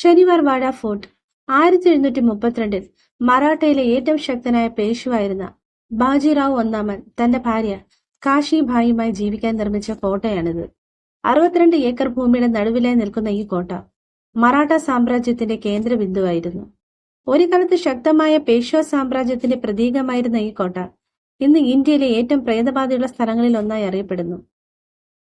ശനിവാർ വാഴ ഫോർട്ട്. ആയിരത്തി എഴുന്നൂറ്റി മുപ്പത്തിരണ്ടിൽ മറാഠയിലെ ഏറ്റവും ശക്തനായ പേശുവായിരുന്ന ബാജിറാവു ഒന്നാമൻ തന്റെ ഭാര്യ കാശിഭായിയുമായി ജീവിക്കാൻ നിർമ്മിച്ച കോട്ടയാണിത്. അറുപത്തിരണ്ട് ഏക്കർ ഭൂമിയുടെ നടുവിലായി നിൽക്കുന്ന ഈ കോട്ട മറാഠ സാമ്രാജ്യത്തിന്റെ കേന്ദ്ര ബിന്ദുവായിരുന്നു ഒരു കാലത്ത് ശക്തമായ പേഷ്വ സാമ്രാജ്യത്തിന്റെ പ്രതീകമായിരുന്ന ഈ കോട്ട ഇന്ന് ഇന്ത്യയിലെ ഏറ്റവും പ്രേതബാധയുള്ള സ്ഥലങ്ങളിൽ ഒന്നായി അറിയപ്പെടുന്നു.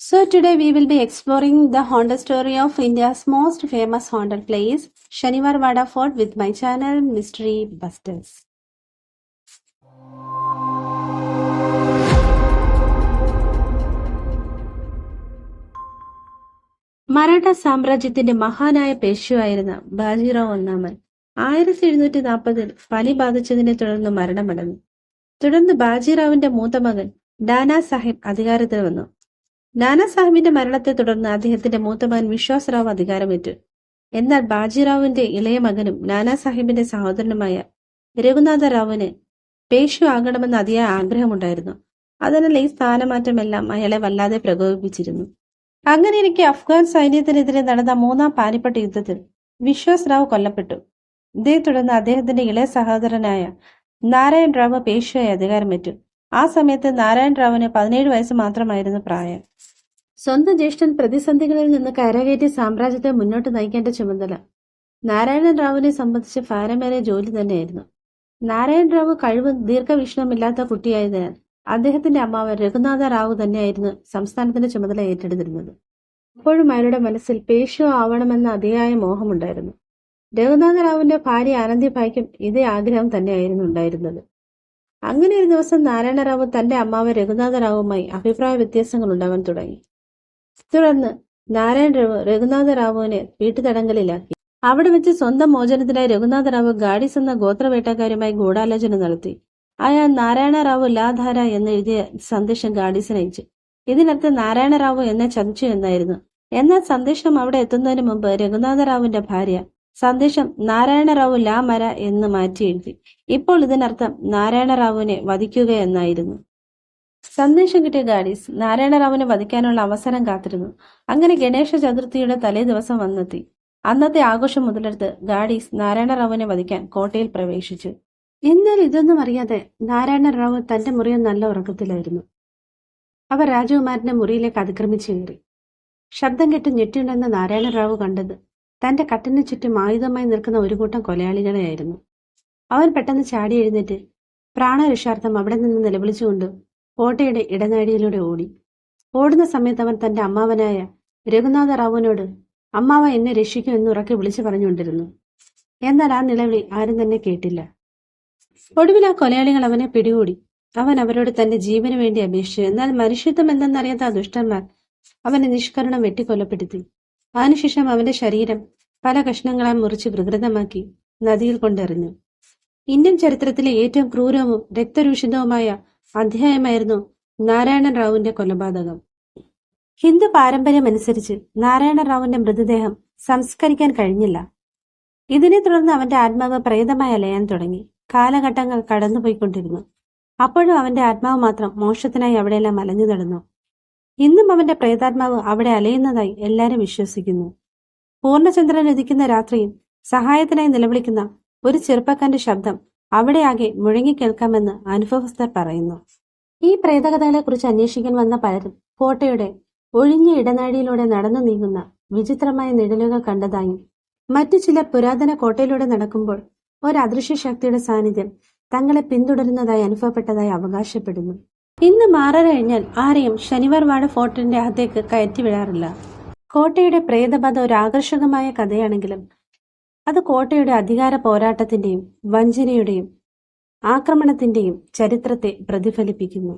So today we will be exploring the Honda story of India's most famous Honda place, Shaniwar Wada Fort with my channel Mystery Busters. Maratha സാമ്രാജ്യത്തിന്റെ മഹാനായ പേശുവായിരുന്ന ബാജിറാവ് ഒന്നാമൻ ആയിരത്തി എഴുന്നൂറ്റി നാൽപ്പതിൽ പനി ബാധിച്ചതിനെ തുടർന്ന് മരണമടഞ്ഞു തുടർന്ന് ബാജിറാവിന്റെ മൂത്ത മകൻ ഡാനാ സാഹിബ് അധികാരത്തിൽ വന്നു നാനാ സാഹിബിന്റെ മരണത്തെ തുടർന്ന് അദ്ദേഹത്തിന്റെ മൂത്ത മകൻ വിശ്വാസറാവ് അധികാരമേറ്റു. എന്നാൽ ബാജിറാവുവിന്റെ ഇളയ മകനും നാനാ സാഹിബിന്റെ സഹോദരനുമായ രഘുനാഥ റാവുവിന് പേഷു ആകണമെന്ന് അതിയായ ആഗ്രഹമുണ്ടായിരുന്നു. അതിനാൽ ഈ സ്ഥാനമാറ്റമെല്ലാം അയാളെ വല്ലാതെ പ്രകോപിപ്പിച്ചിരുന്നു. അങ്ങനെ അങ്ങനെയിരിക്കെ അഫ്ഗാൻ സൈന്യത്തിനെതിരെ നടന്ന മൂന്നാം പാനിപ്പട്ട് യുദ്ധത്തിൽ വിശ്വാസ് റാവു കൊല്ലപ്പെട്ടു. ഇതേ തുടർന്ന് അദ്ദേഹത്തിന്റെ ഇളയ സഹോദരനായ നാരായൺ റാവു പേഷുവായി അധികാരമേറ്റു. ആ സമയത്ത് നാരായണ റാവുവിന് പതിനേഴ് വയസ്സ് മാത്രമായിരുന്നു പ്രായം. സ്വന്തം ജ്യേഷ്ഠൻ പ്രതിസന്ധികളിൽ നിന്ന് കരകയറ്റി സാമ്രാജ്യത്തെ മുന്നോട്ട് നയിക്കേണ്ട ചുമതല. നാരായണൻ റാവുവിനെ സംബന്ധിച്ച് ഭാരമേറിയ ജോലി തന്നെയായിരുന്നു. നാരായണ റാവു കഴിവ് ദീർഘവീക്ഷണമില്ലാത്ത കുട്ടിയായതിനാൽ അദ്ദേഹത്തിന്റെ അമ്മാവൻ രഘുനാഥ റാവു തന്നെയായിരുന്നു സംസ്ഥാനത്തിന്റെ ചുമതല ഏറ്റെടുത്തിരുന്നത്. അപ്പോഴും അയാളുടെ മനസ്സിൽ പേശോ ആവണമെന്ന അതിയായ മോഹമുണ്ടായിരുന്നു. രഘുനാഥ റാവുവിന്റെ ഭാര്യ ആനന്ദിഭായ്ക്കും ഇതേ ആഗ്രഹം തന്നെയായിരുന്നു ഉണ്ടായിരുന്നത്. അങ്ങനെ ഒരു ദിവസം നാരായണറാവു തന്റെ അമ്മാവൻ രഘുനാഥറാവുമായി അഭിപ്രായ വ്യത്യാസങ്ങൾ ഉണ്ടാവാൻ തുടങ്ങി. തുടർന്ന് നാരായണ റാവു രഘുനാഥറാവുവിനെ വീട്ടുതടങ്കലിലാക്കി. അവിടെ വെച്ച് സ്വന്തം മോചനത്തിനായി രഘുനാഥറാവു ഗാഡിസ് എന്ന ഗോത്രവേട്ടക്കാരുമായി ഗൂഢാലോചന നടത്തി. അയാൾ നാരായണ റാവു ലാധാര എന്നെഴുതിയ സന്ദേശം ഗാഡിസിന് അയച്ചു ഇതിനർത്ഥം നാരായണറാവു എന്നെ ചതിച്ചു എന്നായിരുന്നു. എന്നാൽ സന്ദേശം അവിടെ എത്തുന്നതിന് മുമ്പ് രഘുനാഥറാവുവിന്റെ ഭാര്യ സന്ദേശം നാരായണ റാവു ലാ മര എന്ന് മാറ്റി എഴുതി. ഇപ്പോൾ ഇതിനർത്ഥം നാരായണ റാവുവിനെ വധിക്കുക എന്നായിരുന്നു. സന്ദേശം കിട്ടിയ ഗാഡീസ് നാരായണ റാവുവിനെ വധിക്കാനുള്ള അവസരം കാത്തിരുന്നു. അങ്ങനെ ഗണേശ ചതുർത്ഥിയുടെ തലേ ദിവസം വന്നെത്തി. അന്നത്തെ ആഘോഷം മുതലെടുത്ത് ഗാഡീസ് നാരായണ റാവുവിനെ വധിക്കാൻ കോട്ടയിൽ പ്രവേശിച്ചു. എന്നാൽ ഇതൊന്നും അറിയാതെ നാരായണ റാവു തന്റെ മുറിയിൽ നല്ല ഉറക്കത്തിലായിരുന്നു. അവർ രാജകുമാരന്റെ മുറിയിലേക്ക് അതിക്രമിച്ചു കയറി. ശബ്ദം കെട്ട് ഞെട്ടിയുണ്ടെന്ന് നാരായണ റാവു കണ്ടത് തന്റെ കട്ടിന് ചുറ്റും ആയുധമായി നിൽക്കുന്ന ഒരു കൂട്ടം കൊലയാളികളെയായിരുന്നു. അവൻ പെട്ടെന്ന് ചാടി എഴുന്നേറ്റ് പ്രാണരക്ഷാർത്ഥം അവിടെ നിന്ന് നിലവിളിച്ചുകൊണ്ട് കോട്ടയുടെ ഇടനാഴിയിലൂടെ ഓടി. ഓടുന്ന സമയത്ത് അവൻ തന്റെ അമ്മാവനായ രഘുനാഥ റാവുവിനോട് അമ്മാവ എന്നെ രക്ഷിക്കൂ എന്ന് ഉറക്കെ വിളിച്ചു പറഞ്ഞുകൊണ്ടിരുന്നു. എന്നാൽ ആ നിലവിളി ആരും തന്നെ കേട്ടില്ല. ഒടുവിൽ ആ കൊലയാളികൾ അവനെ പിടികൂടി. അവൻ അവരോട് തന്റെ ജീവന് വേണ്ടി അപേക്ഷിച്ചു. എന്നാൽ മനുഷ്യത്വം എന്തെന്നറിയാത്ത ആ ദുഷ്ടന്മാർ അവനെ നിഷ്കരണം വെട്ടിക്കൊലപ്പെടുത്തി. അതിനുശേഷം അവന്റെ ശരീരം പല കഷ്ണങ്ങളാൽ മുറിച്ച് വികൃതമാക്കി നദിയിൽ കൊണ്ടെറിഞ്ഞു. ഇന്ത്യൻ ചരിത്രത്തിലെ ഏറ്റവും ക്രൂരവും രക്തരൂഷിതവുമായ അധ്യായമായിരുന്നു നാരായണ റാവുവിന്റെ കൊലപാതകം. ഹിന്ദു പാരമ്പര്യമനുസരിച്ച് നാരായണ റാവുവിന്റെ മൃതദേഹം സംസ്കരിക്കാൻ കഴിഞ്ഞില്ല. ഇതിനെ തുടർന്ന് അവന്റെ ആത്മാവ് പ്രേതമായി അലയാൻ തുടങ്ങി. കാലഘട്ടങ്ങൾ കടന്നുപോയിക്കൊണ്ടിരുന്നു. അപ്പോഴും അവന്റെ ആത്മാവ് മാത്രം മോക്ഷത്തിനായി അവിടെയെല്ലാം അലഞ്ഞു നടന്നു. ഇന്നും അവന്റെ പ്രേതാത്മാവ് അവിടെ അലയുന്നതായി എല്ലാവരും വിശ്വസിക്കുന്നു. പൂർണചന്ദ്രൻ ഉദിക്കുന്ന രാത്രിയിൽ സഹായത്തിനായി നിലവിളിക്കുന്ന ഒരു ചെറുപ്പക്കാരന്റെ ശബ്ദം അവിടെ അവിടെയാകെ മുഴങ്ങിക്കേൾക്കാമെന്ന് അനുഭവസ്ഥർ പറയുന്നു. ഈ പ്രേതകഥകളെ കുറിച്ച് അന്വേഷിക്കാൻ വന്ന പലരും കോട്ടയുടെ ഒഴിഞ്ഞ ഇടനാഴിയിലൂടെ നടന്നു നീങ്ങുന്ന വിചിത്രമായ നിഴലുകൾ കണ്ടതായും. മറ്റു ചിലർ പുരാതന കോട്ടയിലൂടെ നടക്കുമ്പോൾ ഒരു അദൃശ്യ ശക്തിയുടെ സാന്നിധ്യം തങ്ങളെ പിന്തുടരുന്നതായി അനുഭവപ്പെട്ടതായി അവകാശപ്പെടുന്നു. ഇന്ന് മാറ കഴിഞ്ഞാൽ ആരെയും ശനിവാർ ഫോർട്ടിന്റെ അകത്തേക്ക് കയറ്റി വിടാറില്ല. കോട്ടയുടെ പ്രേതബാധ ഒരു ആകർഷകമായ കഥയാണെങ്കിലും അത് കോട്ടയുടെ അധികാര പോരാട്ടത്തിന്റെയും വഞ്ചനയുടെയും ആക്രമണത്തിന്റെയും ചരിത്രത്തെ പ്രതിഫലിപ്പിക്കുന്നു.